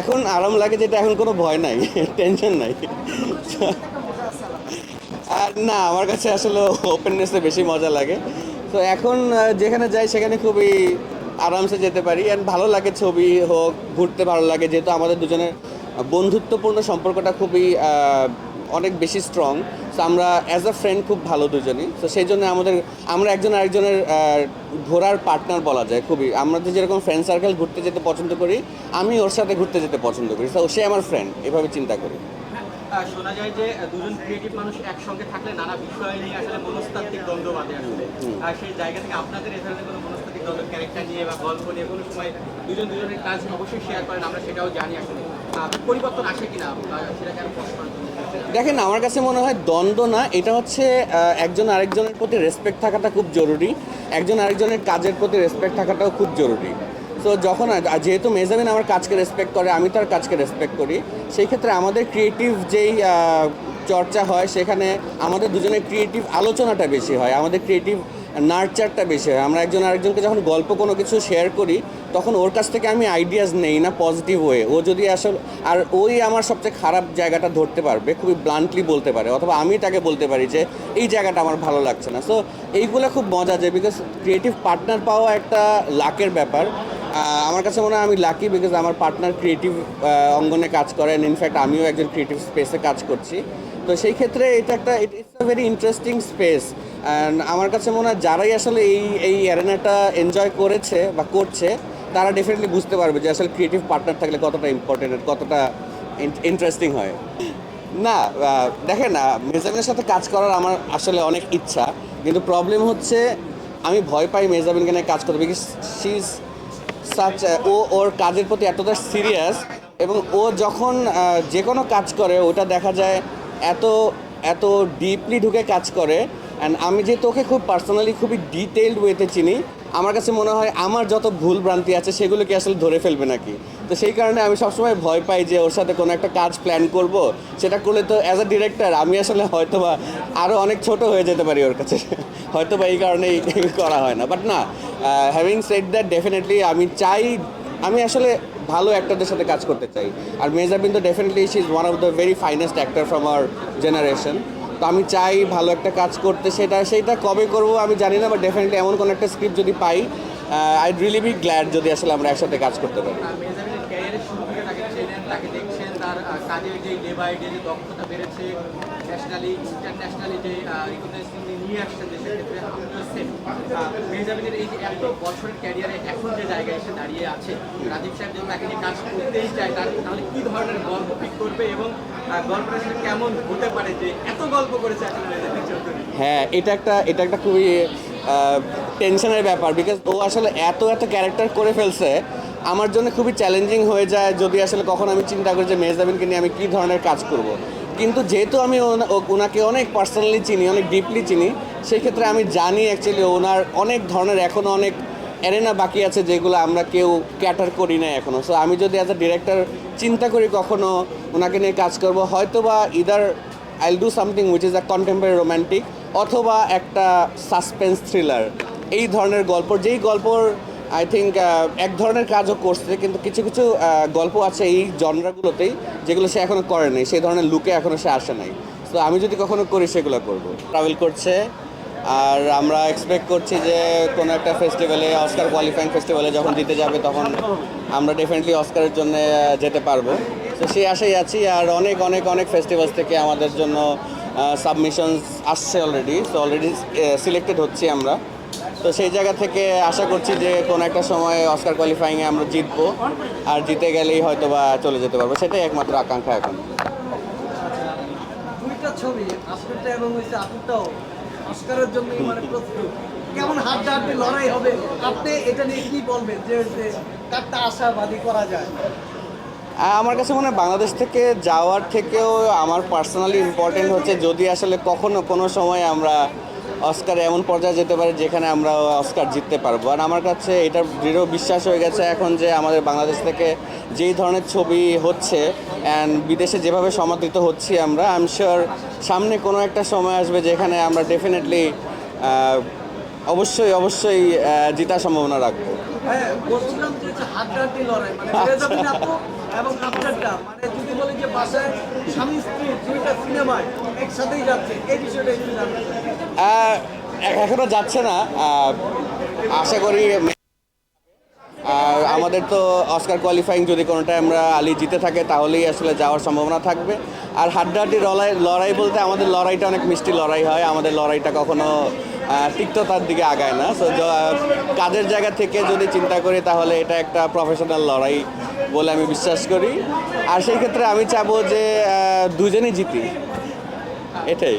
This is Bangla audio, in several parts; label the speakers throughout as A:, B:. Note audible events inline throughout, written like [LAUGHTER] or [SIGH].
A: এখন আরাম লাগে যেটা, এখন কোনো ভয় নাই টেনশন নাই। আর না, আমার কাছে আসলে ওপেননেসে বেশি মজা লাগে। তো এখন যেখানে যাই সেখানে খুবই আরামসে যেতে পারি। অ্যান্ড ভালো লাগে ছবি হোক, ঘুরতে ভালো লাগে, যেহেতু আমাদের দুজনের বন্ধুত্বপূর্ণ সম্পর্কটা খুবই অনেক বেশি স্ট্রং তো আমরা অ্যাজ আ ফ্রেন্ড খুব ভালো দুজনই। তো সেই জন্য আমাদের, আমরা একজন আরেকজনের ঘোরার পার্টনার বলা যায় খুবই। আমরা তো যেরকম ফ্রেন্ড সার্কেল ঘুরতে যেতে পছন্দ করি আমি ওর সাথে ঘুরতে যেতে পছন্দ করি। তো সে আমার ফ্রেন্ড এভাবে চিন্তা করি।
B: আহ, শোনা যায় যে দুজন ক্রিয়েটিভ মানুষ একসঙ্গে থাকলে নানা বিষয় নিয়ে আসলে মনস্তাত্ত্বিক দ্বন্দ্ব বাঁধে আসলে। আর সেই জায়গা থেকে আপনাদের এ ধরনের কোনো মনস্তাত্ত্বিক দ্বন্দ্ব ক্যারেক্টার নিয়ে বা গল্প নিয়ে কোনো সময় দুজন দুজনের কাজ অবশ্যই শেয়ার করেন আমরা সেটাও জানি আসলে। পরিবর্তন আসে কিনা সেটাকে আরও জন্য।
A: দেখেন, আমার কাছে মনে হয় দ্বন্দ্ব না, এটা হচ্ছে একজন আরেকজনের প্রতি রেসপেক্ট থাকাটা খুব জরুরি, একজন আরেকজনের কাজের প্রতি রেসপেক্ট থাকাটাও খুব জরুরি। তো যখন যেহেতু মেজামিন আমার কাজকে রেসপেক্ট করে, আমি তার কাজকে রেসপেক্ট করি, সেই ক্ষেত্রে আমাদের ক্রিয়েটিভ যেই চর্চা হয়, সেখানে আমাদের দুজনের ক্রিয়েটিভ আলোচনাটা বেশি হয়, আমাদের ক্রিয়েটিভ নার্চারটা বেশি হয়। আমরা একজন আরেকজনকে যখন গল্প কোনো কিছু শেয়ার করি তখন ওর কাছ থেকে আমি আইডিয়াস নেই না পজিটিভ ওয়ে ও যদি আসলে আর ওই আমার সবচেয়ে খারাপ জায়গাটা ধরতে পারবে, খুবই ব্লান্টলি বলতে পারে, অথবা আমি তাকে বলতে পারি যে, এই জায়গাটা আমার ভালো লাগছে না। সো এইগুলো খুব মজা যায় বিকজ ক্রিয়েটিভ পার্টনার পাওয়া একটা লাকের ব্যাপার। আমার কাছে মনে হয় আমি লাকি বিকজ আমার পার্টনার ক্রিয়েটিভ অঙ্গনে কাজ করেন ইনফ্যাক্ট আমিও একজন ক্রিয়েটিভ স্পেসে কাজ করছি। তো সেই ক্ষেত্রে এটা একটা it it's a very interesting space and আমার কাছে মনে হয় যারাই আসলে এই এই অ্যারেনাটা এনজয় করেছে বা করছে তারা ডেফিনেটলি বুঝতে পারবে যে আসলে ক্রিয়েটিভ পার্টনার থাকলে কতটা ইম্পর্টেন্ট কতটা ইন্টারেস্টিং হয়। না দেখেন মেজাবিনের সাথে কাজ করার আমার আসলে অনেক ইচ্ছা, কিন্তু প্রবলেম হচ্ছে আমি ভয় পাই মেজাবিনকে নিয়ে কাজ করতে বিকজ শি ইজ সাচ ও ওর কাজের প্রতি এতটা সিরিয়াস এবং ও যখন যে কোনো কাজ করে, ওটা দেখা যায় এত এত ডিপলি ঢুকে কাজ করে। অ্যান্ড আমি যেহেতু ওকে খুব পার্সোনালি খুবই ডিটেলড ওয়েতে চিনি আমার কাছে মনে হয় আমার যত ভুল ভ্রান্তি আছে সেগুলো কি আসলে ধরে ফেলবে নাকি? তো সেই কারণে আমি সবসময় ভয় পাই যে ওর সাথে কোনো একটা কাজ প্ল্যান করব, সেটা করলে তো অ্যাজ আ ডিরেক্টর আমি আসলে হয়তো বা আরও অনেক ছোট হয়ে যেতে পারি ওর কাছে। হয়তো বা এই কারণেই করা হয় না। বাট না হ্যাভিং সেট দ্যাট ডেফিনেটলি আমি চাই, আমি আসলে ভালো অ্যাক্টরদের সাথে কাজ করতে চাই। আর মেজাবিন তো definitely she is one of the very finest actor from our generation তো আমি চাই ভালো একটা কাজ করতে, সেটা, সেইটা কবে করব আমি জানি না বা ডেফিনেটলি এমন কোনো একটা স্ক্রিপ্ট যদি পাই আই রিলি বি গ্ল্যাড যদি আসলে আমরা একসাথে কাজ করতে পারি।
B: ক্যারিয়ারের শুরু থেকে তাকে চেনেন, তাকে দেখছেন, তার কাজের যে ডে বাই ডে যে দক্ষতা বেড়েছে ন্যাশনালি ইন্টারন্যাশনালি যে রিকগনাইজ তিনি নিয়ে আসছেন দেশের ক্ষেত্রে মেজামিনের এই যে এত বছরের ক্যারিয়ারে এখন যে জায়গায় এসে দাঁড়িয়ে আছে, রাজীব সাহেব যদি তাকে নিয়ে কাজ করতেই চায়, তার, তাহলে কী ধরনের গল্প পিক করবে এবং গল্পটা আসলে কেমন হতে পারে যে এত গল্প করেছে আসলে মেজামিন চৌধুরী?
A: হ্যাঁ এটা একটা এটা একটা খুবই টেনশনের ব্যাপার বিকজ ও আসলে এত এত ক্যারেক্টার করে ফেলছে আমার জন্য খুবই চ্যালেঞ্জিং হয়ে যায় যদি আসলে কখন আমি চিন্তা করি যে মেজদাবিনকে নিয়ে আমি কী ধরনের কাজ করব। কিন্তু যেহেতু আমি ওনাকে অনেক পার্সোনালি চিনি, অনেক ডিপলি চিনি সেই ক্ষেত্রে আমি জানি অ্যাকচুয়ালি ওনার অনেক ধরনের এখনও অনেক অ্যারেনা বাকি আছে যেগুলো আমরা কেউ ক্যাটার করি না এখনও সো আমি যদি অ্যাজ আ ডিরেক্টর চিন্তা করি কখনও ওনাকে নিয়ে কাজ করব হয়তো বা either I'll do something which is a contemporary romantic অথবা একটা সাসপেন্স থ্রিলার এই ধরনের গল্প, যেই গল্পর আই থিঙ্ক এক ধরনের কাজও করছে, কিন্তু কিছু কিছু গল্প আছে এই জনরাগুলোতেই যেগুলো সে এখনও করে করেনি সেই ধরনের লুকে এখনও সে আসে নাই। তো আমি যদি কখনো করি, সেগুলো করব। ট্রাভেল করছে, আর আমরা এক্সপেক্ট করছি যে কোনো একটা ফেস্টিভ্যালে অস্কার কোয়ালিফাইং ফেস্টিভ্যালে যখন দিতে যাবে, তখন আমরা ডেফিনেটলি অস্কারের জন্য যেতে পারব। তো সেই আশাই আছি, আর অনেক অনেক অনেক ফেস্টিভ্যালস থেকে আমাদের জন্য সাবমিশনস আসছে অলরেডি তো অলরেডি সিলেক্টেড হচ্ছি আমরা। তো সেই জায়গা থেকে আশা করছি যে কোনো একটা সময় অস্কার কোয়ালিফাইংয়ে আমরা জিতবো। আর জিতে গেলেই হয়তো বা চলে যেতে পারব। সেটাই একমাত্র আকাঙ্ক্ষা এখন।
C: ছবি আপনারটা এবং হচ্ছে আপুরটাও। অস্কারের জন্য মানে প্রস্তুত। কেমন হাড্ডা হাড্ডি লড়াই হবে? আপনি এটা নিয়ে কি বলবেন? যে যে কারটা আশাবাদী করা যায়।
A: আমার কাছে মনে হয় বাংলাদেশ থেকে যাওয়ার থেকেও আমার পার্সোনালি ইম্পর্টেন্ট হচ্ছে যদি আসলে কখনো কোনো সময় আমরা অস্কার এমন পর্যায়ে যেতে পারে যেখানে আমরা অস্কার জিততে পারব আর আমার কাছে এটা দৃঢ় বিশ্বাস হয়ে গেছে এখন যে আমাদের বাংলাদেশ থেকে যেই ধরনের ছবি হচ্ছে অ্যান্ড বিদেশে যেভাবে সমাদৃত হচ্ছি আমরা আই এম শিওর সামনে কোনো একটা সময় আসবে যেখানে আমরা ডেফিনেটলি অবশ্যই অবশ্যই জেতার সম্ভাবনা রাখব
C: হ্যাঁ বলছিলাম যে লড়াই মানে। [LAUGHS] এবং মানে বলি যে বাসায় স্বামী স্ত্রী দুইটা সিনেমায় একসাথেই যাচ্ছে, এই বিষয়টা একটু জানতে
A: এখনও যাচ্ছে না। আশা করি আমাদের তো অস্কার কোয়ালিফাইং যদি কোনোটা আমরা আলি জিতে থাকে, তাহলেই আসলে যাওয়ার সম্ভাবনা থাকবে। আর হাড্ডাহাড্ডি লড়াই লড়াই বলতে আমাদের লড়াইটা অনেক মিষ্টি লড়াই হয়। আমাদের লড়াইটা কখনো তিক্ততার দিকে আগায় না। সো কাজের জায়গা থেকে যদি চিন্তা করি, তাহলে এটা একটা প্রফেশনাল লড়াই বলে আমি বিশ্বাস করি। আর সেই ক্ষেত্রে আমি চাবো যে দুজনই জিতি। এটাই।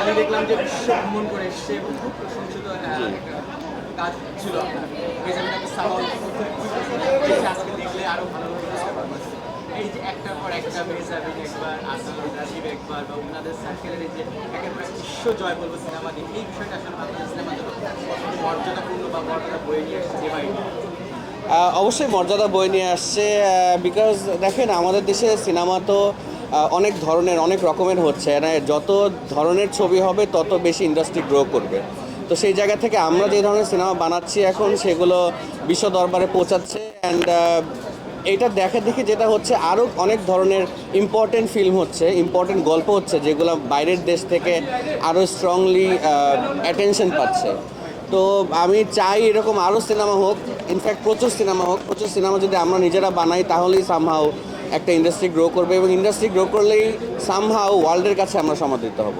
B: আমি দেখলাম যে বিশ্ব ভ্রমণ করে খুব প্রশংসিত কাজ ছিল আপনার বেজামিনাকে সাহল আজকে দেখলে আরও ভালো ভালো বুঝতে পারব এই যে একটার বয়ে
A: অবশ্যই মর্যাদা বই নিয়ে আসছে বিকজ দেখেন আমাদের দেশে সিনেমা তো অনেক ধরনের, অনেক রকমের হচ্ছে। মানে যত ধরনের ছবি হবে, তত বেশি ইন্ডাস্ট্রি গ্রো করবে। তো সেই জায়গা থেকে আমরা যে ধরনের সিনেমা বানাচ্ছি এখন, সেগুলো বিশ্ব দরবারে পৌঁছাচ্ছে। অ্যান্ড এইটা দেখে দেখে যেটা হচ্ছে আরও অনেক ধরনের ইম্পর্টেন্ট ফিল্ম হচ্ছে ইম্পর্টেন্ট গল্প হচ্ছে, যেগুলো বাইরের দেশ থেকে আরও স্ট্রংলি অ্যাটেনশন পাচ্ছে। তো আমি চাই এরকম আরও সিনেমা হোক ইনফ্যাক্ট প্রচুর সিনেমা হোক, প্রচুর সিনেমা যদি আমরা নিজেরা বানাই, তাহলেই সামহাও একটা ইন্ডাস্ট্রি গ্রো করবে এবং ইন্ডাস্ট্রি গ্রো করলেই সামহাও ওয়ার্ল্ডের কাছে আমরা সমাদৃত হব।